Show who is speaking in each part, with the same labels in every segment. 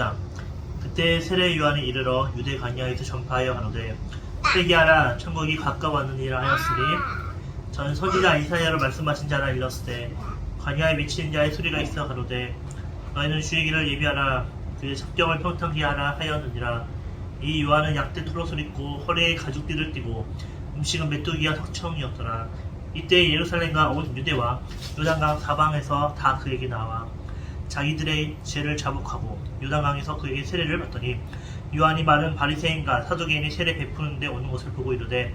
Speaker 1: 3장 그때 세례 요한이 이르러 유대 가냐에서 전파하여 가로되 회개하라 천국이 가까웠느니라 하였으니 전 선지자 이사야로 말씀하신 자라 일렀으되 관야에 미치는 자의 소리가 있어 가로되 너희는 주의 길을 예비하라 그의 첩경을 평탄케 하라 하였느니라. 이 요한은 약대 트롯을 입고 허리에 가죽띠를 띠고 음식은 메뚜기와 석청이었더라. 이때 예루살렘과 온 유대와 요단강 사방에서 다 그에게 나와 자기들의 죄를 자복하고 요단강에서 그에게 세례를 받더니 요한이 말은 바리새인과 사두개인이 세례 베푸는데 오는 것을 보고 이르되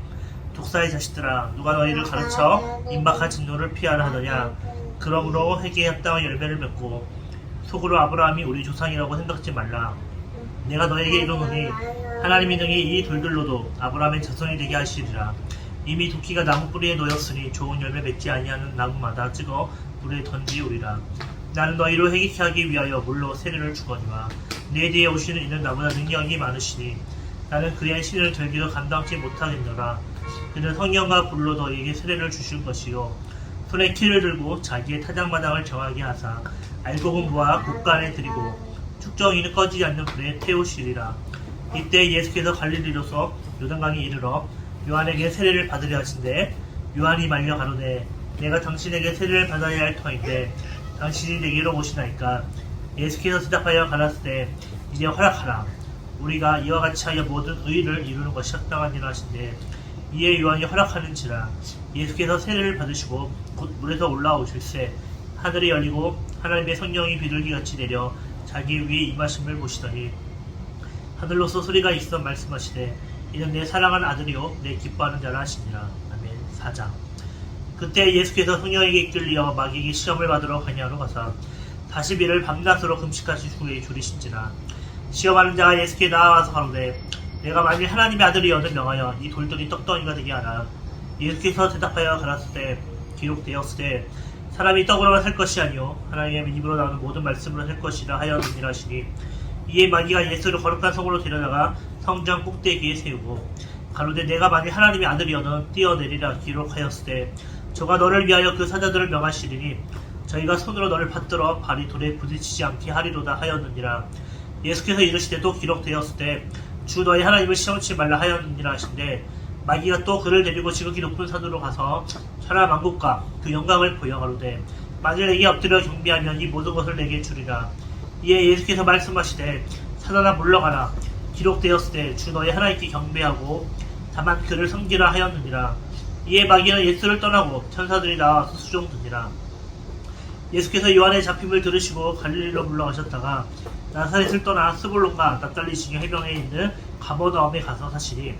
Speaker 1: 독사의 자식들아 누가 너희를 가르쳐 임박한 진노를 피하라 하더냐? 그러므로 회개했다와 열매를 맺고 속으로 아브라함이 우리 조상이라고 생각지 말라. 내가 너에게 이르노니 하나님이 능히 이 돌들로도 아브라함의 자손이 되게 하시리라. 이미 도끼가 나무 뿌리에 놓였으니 좋은 열매 맺지 아니하는 나무마다 찍어 물에 던지우리라 나는 너희로 회개케 하기 위하여 물로 세례를 주거니와 내 뒤에 오시는 이는 나보다 능력이 많으시니 나는 그의 신을 들기도 감당치 못하겠노라. 그는 성령과 불로 너희에게 세례를 주실 것이요. 손에 키를 들고 자기의 타작마당을 정하게 하사 알곡은 모아 곳간에 들이고 축정이는 꺼지지 않는 불에 태우시리라. 이때 예수께서 갈릴리로서 요단강에 이르러 요한에게 세례를 받으려 하신대 요한이 말려 가로되 내가 당신에게 세례를 받아야 할 터인데 당신이 내게로 오시나이까 예수께서 대답하여 가라사대 이제 허락하라. 우리가 이와 같이 하여 모든 의를 이루는 것이 합당하니라 하신대. 이에 요한이 허락하는지라 예수께서 세례를 받으시고 곧 물에서 올라오실새 하늘이 열리고 하나님의 성령이 비둘기같이 내려 자기 위에 임하심을 보시더니 하늘로서 소리가 있어 말씀하시되 이는 내 사랑하는 아들이요 내 기뻐하는 자라 하시니라. 아멘. 4장 그때 예수께서 성령에게 이끌리어 마귀에게 시험을 받으러 가냐로 가사 40일을 밤낮으로 금식하신 후에 줄이신지라. 시험하는 자가 예수께 나와서 가로되 내가 만일 하나님의 아들이여는 명하여 이 돌들이 떡덩이가 되게 하라. 예수께서 대답하여 가라사대 기록되었으되 사람이 떡으로만 살 것이 아니요 하나님의 입으로 나오는 모든 말씀으로 살 것이라 하였느니라 하시니 이에 마귀가 예수를 거룩한 성으로 데려다가 성전 꼭대기에 세우고 가로되 내가 만일 하나님의 아들이여는 뛰어내리라 기록하였으되 저가 너를 위하여 그 사자들을 명하시리니 저희가 손으로 너를 받들어 발이 돌에 부딪히지 않게 하리로다 하였느니라. 예수께서 이르시되 또 기록되었으되 주 너희 하나님을 시험치 말라 하였느니라 하신데 마귀가 또 그를 데리고 지극히 높은 산으로 가서 천하 만국과 그 영광을 보여 가로되 만일 내게 엎드려 경비하면 이 모든 것을 내게 주리라. 이에 예수께서 말씀하시되 사단아 물러가라. 기록되었으되 주 너희 하나님께 경배하고 다만 그를 섬기라 하였느니라 이에 마귀는 예수를 떠나고 천사들이 나와서 수종드니라. 예수께서 요한의 잡힘을 들으시고 갈릴리로 물러가셨다가 나사렛을 떠나 스불론과 납달리 지경 해변에 있는 가버나움에 가서 사시니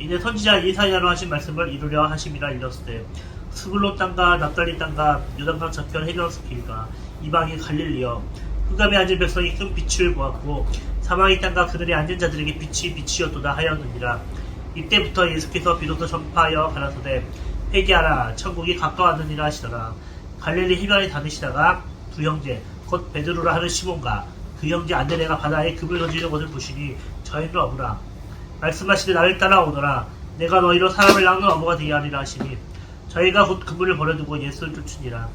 Speaker 1: 이는 선지자 이사야로 하신 말씀을 이루려 하심이라 일렀을 스불론 땅과 납달리 땅과 요단강 저편 해변 길과 이방인 갈릴리여 흑암에 앉은 백성이 큰 빛을 보았고 사망의 땅과 그들의 앉은 자들에게 빛이 빛이었도다 하였느니라 이때부터 예수께서 비로소 전파하여 가라사대 회개하라. 천국이 가까웠느니라 하시더라. 갈릴리 해변에 다니시다가 두 형제 곧 베드로라 하는 시몬과 그 형제 안드레가 바다에 금을 던지는 것을 보시니 저희를 어부라. 말씀하시되 나를 따라오너라. 내가 너희로 사람을 낳는 어부가 되게 하리라 하시니 저희가 곧 그물을 버려두고 예수를 쫓으니라.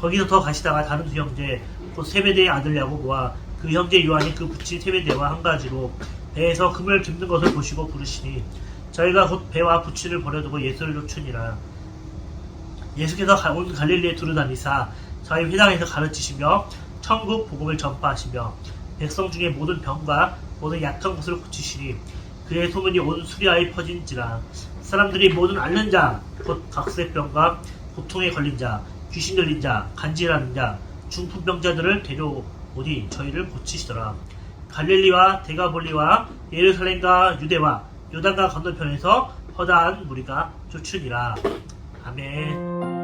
Speaker 1: 거기서 더 가시다가 다른 두 형제 곧 세베대의 아들 야고보와 그 형제 요한이 그 붙인 세베대와 한 가지로 배에서 금을 줍는 것을 보시고 부르시니 저희가 곧 배와 부치를 버려두고 예수를 쫓으니라. 예수께서 가- 온 갈릴리에 두루다니사 저희 회당에서 가르치시며 천국 복음을 전파하시며 백성 중에 모든 병과 모든 약한 것을 고치시니 그의 소문이 온 수리아에 퍼진지라. 사람들이 모든 앓는 자 곧 각세병과 고통에 걸린 자 귀신 들린 자 간질하는 자 중풍병자들을 데려오니 저희를 고치시더라 갈릴리와 데가볼리와 예루살렘과 유대와 요단강 건너편에서 허다한 무리가 쫓으니라 아멘.